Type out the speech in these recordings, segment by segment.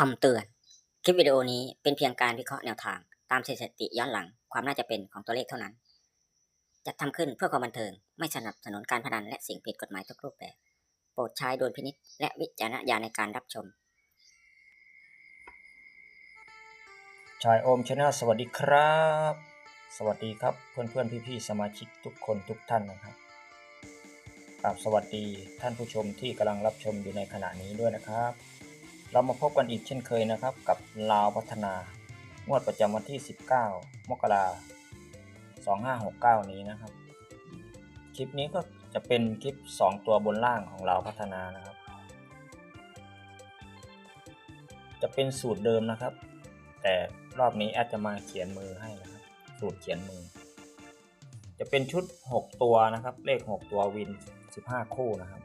คำเตือน คลิปวิดีโอนี้เป็นเพียงการวิเคราะห์แนวทาง ตามสถิติย้อนหลังความน่าจะเป็นของตัวเลขเท่านั้น จัดทำขึ้นเพื่อความบันเทิง ไม่สนับสนุนการพนันและสิ่งผิดกฎหมายทุกรูปแบบ โปรดใช้โดยพินิจและวิจารณญาณในการรับชม ชายโอมชาแนลสวัสดีครับ สวัสดีครับเพื่อนเพื่อนพี่พี่ๆสมาชิกทุกคนทุกท่านนะครับกราบสวัสดีท่านผู้ชมที่กำลังรับชมอยู่ในขณะนี้ด้วยนะครับ เรามาพบกันอีกเช่นเคยนะครับ กับลาวพัฒนางวดประจำวันที่ 19 มกราคม2569 นี้นะครับ คลิปนี้ก็จะเป็นคลิป 2 ตัวบนล่างของลาวพัฒนานะครับ จะเป็นสูตรเดิมนะครับ แต่รอบนี้แอดจะมาเขียนมือให้นะครับ สูตรเขียนมือ จะเป็นชุด 6 ตัวนะครับ เลข 6 ตัววิน 15 คู่นะครับ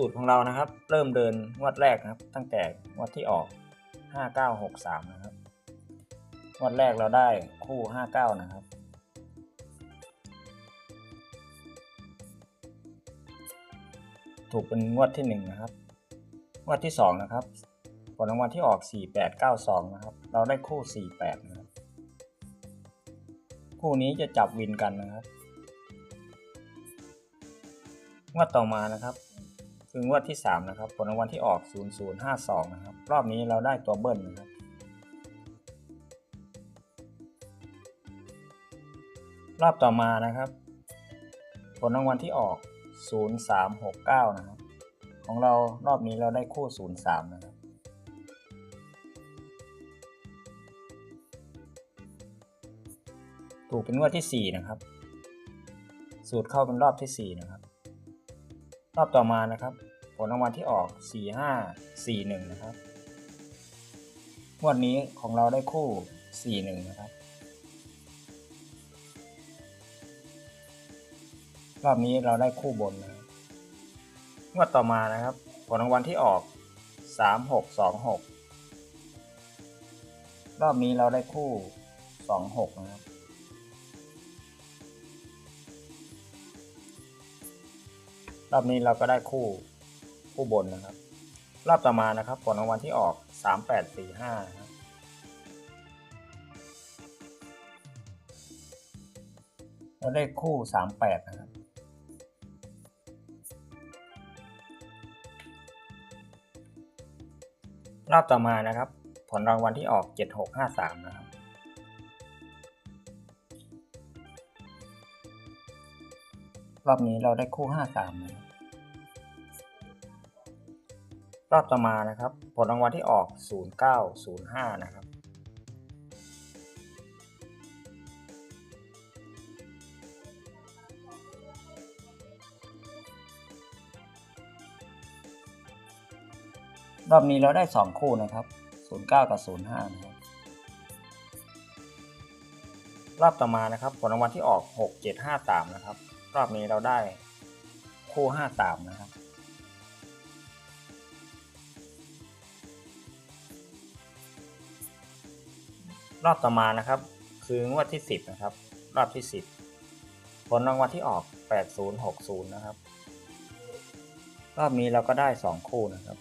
สูตรของเรานะครับ เริ่มเดินงวดแรกนะครับ ตั้งแต่งวดที่ออก 5963 นะครับงวดแรกเราได้คู่ 59 นะครับ ถูกเป็นงวดที่ 1 นะครับงวดที่ 2 นะครับผลรางวัลที่ออก 4892 นะครับ เราได้คู่ 48 นะครับ คู่นี้จะจับวินกันนะครับงวดต่อมานะครับ คืองวดที่ 3 นะครับ ผลรางวัลที่ออก 0052 นะครับ รอบนี้เราได้ตัวเบิ้ลนะครับ รอบต่อมานะครับ ผลรางวัลที่ออก 0369 นะครับ ของเรารอบนี้เราได้คู่ 03 นะครับ ถูกเป็นงวดที่ 4 นะครับ สูตรเข้าเป็นรอบที่ 4 นะครับรอบต่อมานะครับ ผลรางวัลที่ออก 4541 นะครับงวดนี้ของเราได้คู่ 41 นะครับ รอบนี้เราได้คู่บนนะงวดต่อมานะครับ ผลรางวัลที่ออก 3626 รอบนี้เราได้คู่ 26 นะครับรอบนี้เราก็ได้คู่ คู่บนนะครับ รอบต่อมานะครับผลรางวัลที่ออก 3845นะครับเราได้คู่ 38 นะครับ รอบต่อมานะครับ ผลรางวัลที่ออก 7653 นะครับ รอบนี้เราได้คู่ 53 นะครับ รอบต่อมานะครับ ผลรางวัลที่ออก 0905 นะครับ รอบนี้เราได้ 2 คู่นะครับ 09 กับ 05 นะครับ รอบต่อมานะครับ ผลรางวัลที่ออก 6753 นะครับ รอบนี้เราได้คู่53นะครับ รอบต่อมานะครับ คืองวดที่ 10 นะครับ รอบที่ 10 ผลรางวัลที่ออก 8060 นะครับ รอบนี้เราก็ได้ 2 คู่นะครับ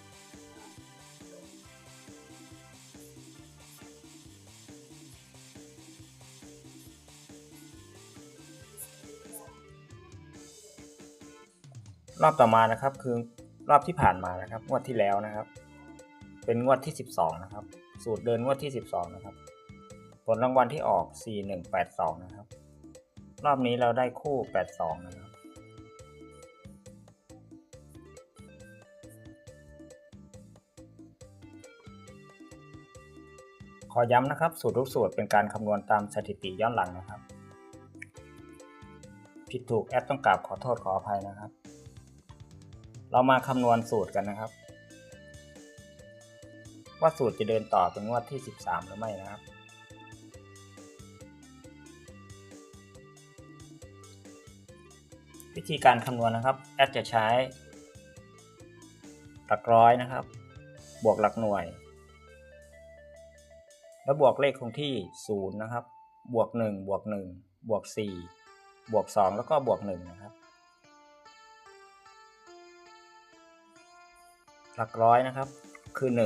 รอบต่อมานะครับคือรอบที่ผ่านมานะครับ งวดที่แล้วนะครับ เป็นงวดที่ 12 นะครับ สูตรเดินงวดที่ 12 นะครับ ผลรางวัลที่ออก 4182 นะครับ รอบนี้เราได้คู่ 82 นะครับ ขอย้ำนะครับ สูตรทุกสูตรเป็นการคำนวณตามสถิติย้อนหลังนะครับ ผิดถูกแอดต้องกราบขอโทษขออภัยนะครับ เรามาคำนวณสูตรกันนะครับ ว่าสูตรจะเดินต่อเป็นงวดที่ 13 หรือไม่นะครับ วิธีการคำนวณนะครับ แอดจะใช้ หลักร้อยนะครับ บวกหลักหน่วย แล้วบวกเลขคงที่ 0 นะครับ บวก 1 บวก 1 บวก 4 บวก 2 แล้วก็บวก 1 นะครับ หลักร้อยนะครับคือห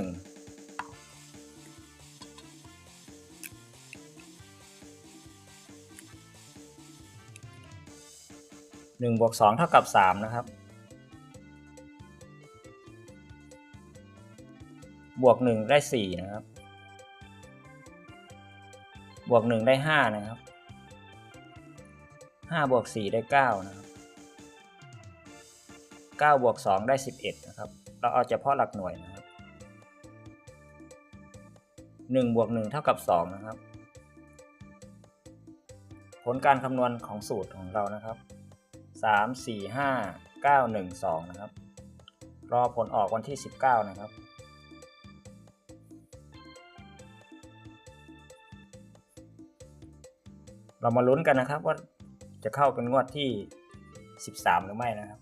นึ่งหนึ่งบวกสองเท่ากับสามนะครับ บวกหนึ่งได้สี่นะครับ บวกหนึ่งได้ห้านะครับห้าบวกสี่ได้เก้านะครับเก้าบวกสองได้สิบเอ็ดนะครับ เราเอาเฉพาะหลักหน่วยนะครับหนึ่งบวกหนึ่งเท่ากับสองนะครับ ผลการคำนวณของสูตรของเรานะครับ สามสี่ห้าเก้าหนึ่งสองนะครับ รอผลออกวันที่สิบเก้านะครับ เรามาลุ้นกันนะครับว่าจะเข้าเป็นงวดที่ 13 หรือไม่นะครับ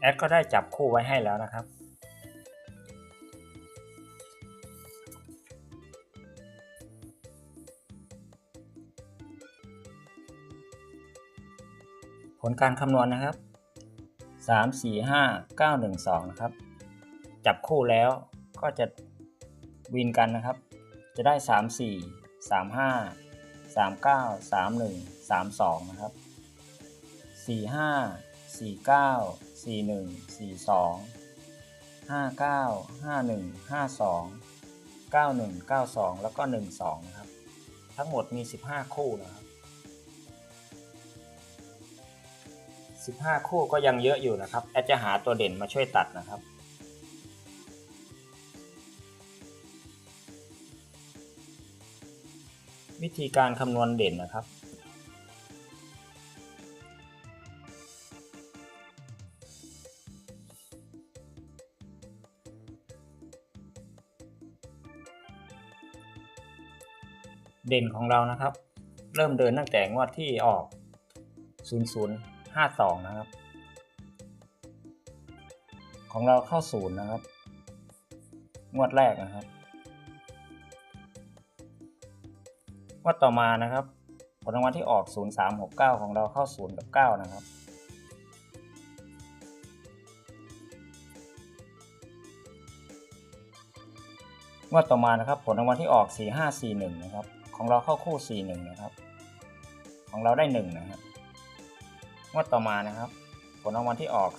แอดก็ได้จับคู่ไว้ให้แล้วนะครับ ผลการคำนวณนะครับ 3 4 5 9 1 2 นะครับ จับคู่แล้วก็จะวินกันนะครับ จะได้ 3 4 3 5 3 9 3 1 3 2 นะครับ 4 5 4 9 4 1 4 2 5 9 5 1 5 2 9 1 9 2แล้วก็1 2นะครับ ทั้งหมดมี15คู่นะครับ15คู่ก็ยังเยอะอยู่นะครับแอดจะหาตัวเด่นมาช่วยตัดนะครับวิธีการคำนวณเด่นนะครับ เด่นของเรานะครับ เริ่มเดินตั้งแต่งวดที่ออก 0052 นะครับ ของเราเข้าศูนย์นะครับ งวดแรกนะครับงวดต่อมานะครับ ผลรางวัลที่ออก 0369 ของเราเข้า0กับ 9 นะครับงวดต่อมานะครับ ผลรางวัลที่ออก 4541 นะครับ ของเราเข้าคู่ 41 นะครับ ของเราได้ 1 นะครับงวดต่อมานะครับ ผลรางวัลที่ออก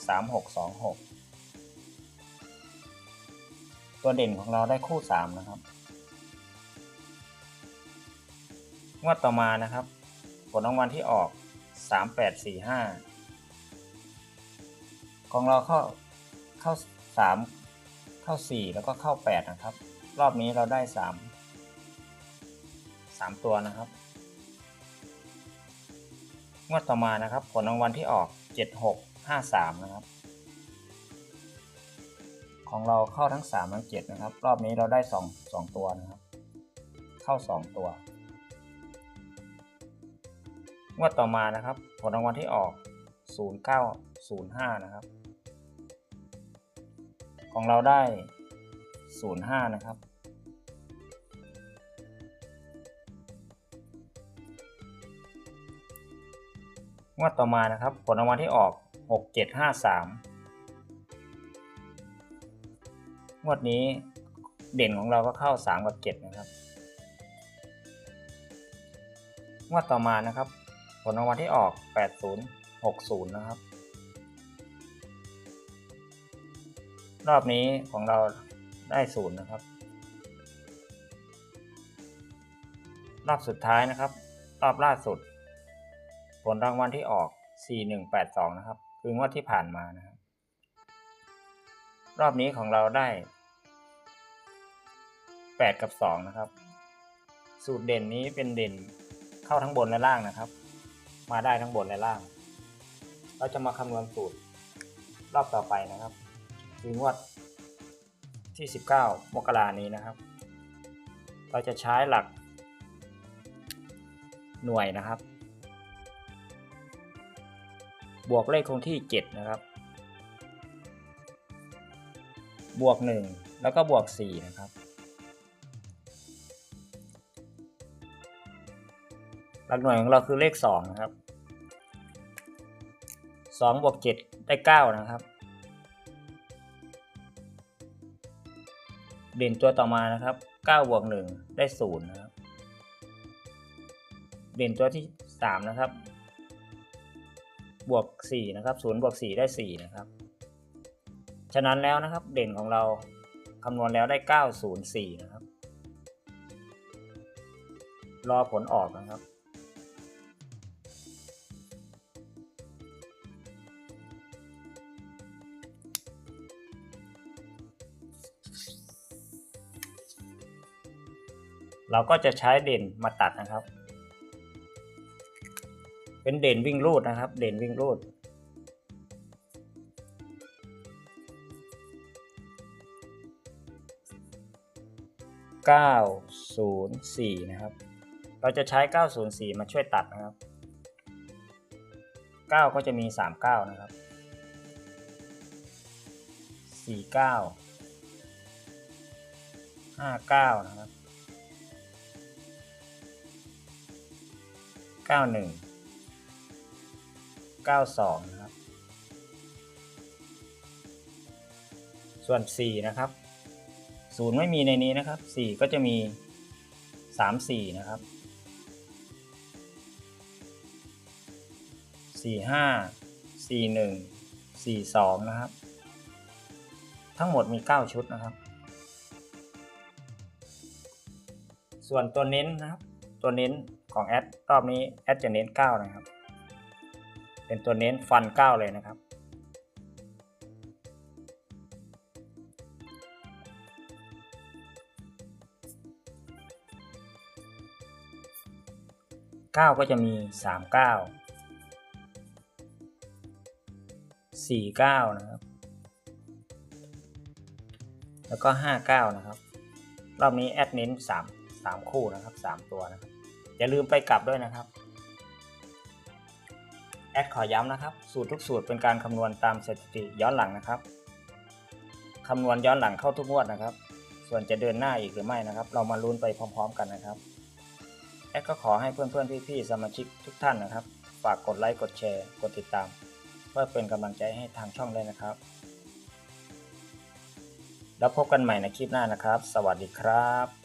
3626 ตัวเด่นของเราได้คู่ 3 นะครับงวดต่อมานะครับ ผลรางวัลที่ออก 3845 ของเราเข้าเข้า 3 เข้า 4 แล้วก็เข้า 8 นะครับ รอบนี้เราได้ 3 3ตัวนะครับ งวดต่อมานะครับ ผลรางวัลที่ออก7653นะครับ ของเราเข้าทั้ง3ทั้ง7นะครับ รอบนี้เราได้2 2ตัวนะครับ เข้า2ตัว งวดต่อมานะครับ ผลรางวัลที่ออก0905นะครับ ของเราได้05นะครับ งวดต่อมานะครับ ผลรางวัลที่ออก 6753 งวดนี้เด่นของเราก็เข้า 3 กับ 7 นะครับ งวดต่อมานะครับ ผลรางวัลที่ออก 8060 นะครับ รอบนี้ของเราได้ศูนย์นะครับ รอบสุดท้ายนะครับ รอบล่าสุด ผลรางวัลที่ออก 4182 นะครับ คืองวดที่ผ่านมานะครับ รอบนี้ของเราได้ 8 กับ 2 นะครับ สูตรเด่นนี้เป็นเด่นเข้าทั้งบนและล่างนะครับ มาได้ทั้งบนและล่าง เราจะมาคำนวณสูตรรอบต่อไปนะครับ คืองวดที่ 19 มกรานี้นะครับ เราจะใช้หลักหน่วยนะครับ บวกเลขคงที่ 7 นะครับ บวกหนึ่งแล้วก็บวกสี่นะครับ หลักหน่วยของเราคือเลขสองนะครับสองบวกเจ็ดได้เก้านะครับ เด่นตัวต่อมานะครับเก้าบวกหนึ่งได้ศูนย์นะครับ เด่นตัวที่สามนะครับ บวกสี่นะครับศูนย์บวกสี่ได้สี่นะครับ ฉะนั้นแล้วนะครับเด่นของเราคำนวณแล้วได้เก้าศูนย์สี่นะครับ รอผลออกนะครับเราก็จะใช้เด่นมาตัดนะครับ เป็นเด่นวิ่งรูดนะครับ เด่นวิ่งรูด 904 นะครับ เราจะใช้ 904 มาช่วยตัดนะครับ 9 ก็จะมี 39 นะครับ 49 59 นะครับ 91 92นะครับ ส่วน 4 นะครับศูนย์ไม่มีในนี้นะครับสี่ก็จะมีสามสี่นะครับสี่ห้าสี่หนึ่งสี่สองนะครับ ทั้งหมดมีเก้าชุดนะครับ ส่วนตัวเน้นนะครับ ตัวเน้นของแอดรอบนี้แอดจะเน้นเก้านะครับ เป็นตัวเน้นฟันเก้าเลยนะครับเก้าก็จะมีสามเก้าสี่เก้านะครับ แล้วก็ห้าเก้านะครับ รอบนี้แอดเน้นสามสามคู่นะครับสามตัวนะครับ อย่าลืมไปกลับด้วยนะครับ ดขอย้ำนะครับ สูตรทุกสูตรเป็นการคำนวณตามสถิติย้อนหลังนะครับคำนวณย้อนหลังเข้าทุกงวดนะครับ ส่วนจะเดินหน้าอีกหรือไม่นะครับ เรามาลุ้นไปพร้อม ๆ กันนะครับแอดก็ขอให้เพื่อนๆพี่ๆสมาชิกทุกท่านนะครับ ฝากกดไลค์กดแชร์ กดติดตาม เพื่อเป็นกำลังใจให้ทางช่องด้วยนะครับ แล้วพบกันใหม่ในคลิปหน้านะครับ สวัสดีครับ